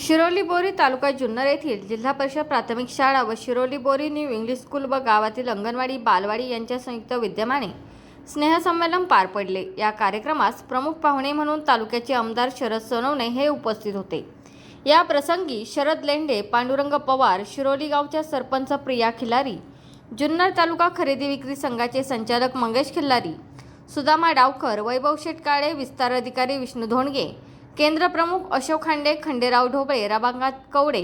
शिरोली बोरी तालुका जुन्नर येथील जिल्हा परिषद प्राथमिक शाळा व Shiroli Bori new English school व गावातील अंगणवाडी बालवाडी यांच्या संयुक्त विद्यमाने स्नेहसंमेलन पार पडले. या कार्यक्रमास प्रमुख पाहुणे म्हणून तालुक्याचे आमदार शरद सोनवणे हे उपस्थित होते. या प्रसंगी शरद लेंडे पांडुरंग पवार शिरोली गावच्या सरपंच प्रिया खिल्लारी जुन्नर तालुका खरेदी विक्री संघाचे संचालक मंगेश खिल्लारी सुदामा डावकर वैभव शेटकाळे विस्तार अधिकारी विष्णू धोंडगे केंद्र प्रमुख अशोक खांडे खंडेराव ढोबळे रबांगात कवडे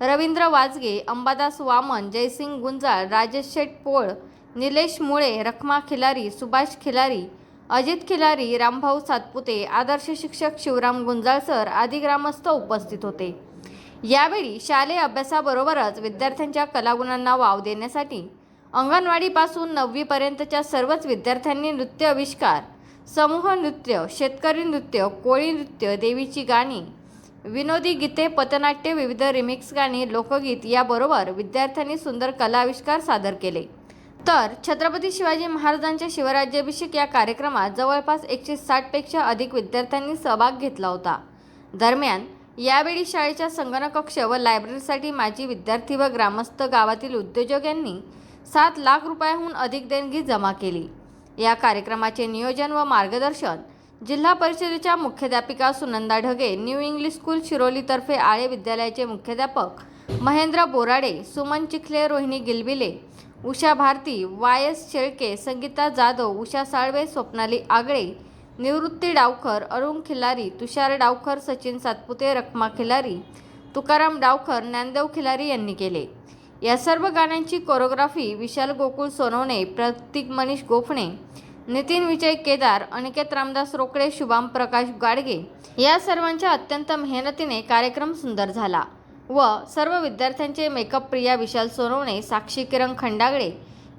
रवींद्र वाजगे अंबादास वामन जयसिंग गुंजाळ राजेश शेट पोळ निलेश मुळे रखमा खिलारी सुभाष खिलारी अजित खिलारी रामभाऊ सातपुते आदर्श शिक्षक शिवराम गुंजाळ सर आदी ग्रामस्थ उपस्थित होते. यावेळी शालेय अभ्यासाबरोबरच विद्यार्थ्यांच्या कलागुणांना वाव देण्यासाठी अंगणवाडीपासून नववीपर्यंतच्या सर्वच विद्यार्थ्यांनी नृत्य आविष्कार समूह नृत्य शेतकरी नृत्य कोळी नृत्य देवीची गाणी विनोदी गीते पथनाट्य विविध रिमिक्स गाणी लोकगीत याबरोबर विद्यार्थ्यांनी सुंदर कला आविष्कार सादर केले. तर छत्रपती शिवाजी महाराजांच्या शिवराज्याभिषेक या कार्यक्रमात जवळपास एकशे साठपेक्षा अधिक विद्यार्थ्यांनी सहभाग घेतला होता. दरम्यान यावेळी शाळेच्या संगणकक्ष व लायब्ररीसाठी माजी विद्यार्थी व ग्रामस्थ गावातील उद्योजक यांनी सात लाख रुपयाहून अधिक देणगी जमा केली. या कार्यक्रमाचे नियोजन व मार्गदर्शन जिल्हा परिषदेच्या मुख्याध्यापिका Sunanda Dhage new English school शिरोलीतर्फे Ale विद्यालयाचे मुख्याध्यापक महेंद्र बोराडे सुमन चिखले रोहिणी गिलबिले उषा भारती वाय एस शेळके संगीता जाधव उषा साळवे स्वप्नाली आगळे निवृत्ती डावकर अरुण खिलारी तुषार डावकर सचिन सातपुते रखमा खिलारी तुकाराम डावकर ज्ञानदेव खिलारी यांनी केले. या सर्व गाण्यांची कोरिओग्राफी विशाल गोकुळ सोनवणे प्रतीक मनीष गोफणे नितीन विजय केदार अनिकेत रामदास रोकडे शुभाम प्रकाश गाडगे या सर्वांच्या अत्यंत मेहनतीने कार्यक्रम सुंदर झाला व सर्व विद्यार्थ्यांचे मेकअप प्रिया विशाल सोनवणे साक्षी किरण खंडागळे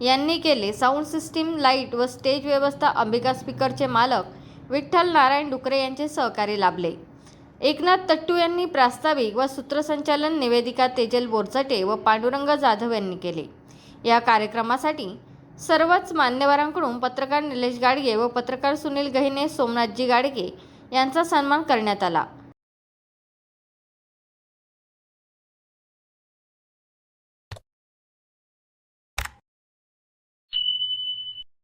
यांनी केले साऊंड सिस्टीम लाइट व स्टेज व्यवस्था अंबिका स्पीकरचे मालक विठ्ठल नारायण डुकरे यांचे सहकार्य लाभले. एकनाथ तट्टू यांनी प्रास्ताविक व सूत्रसंचालन निवेदिका तेजल बोरचटे व पांडुरंग जाधव यांनी केले. या कार्यक्रमासाठी सर्वच मान्यवरांकडून पत्रकार निलेश गाडगे व पत्रकार सुनील गहिने सोमनाथजी गाडगे यांचा सन्मान करण्यात आला.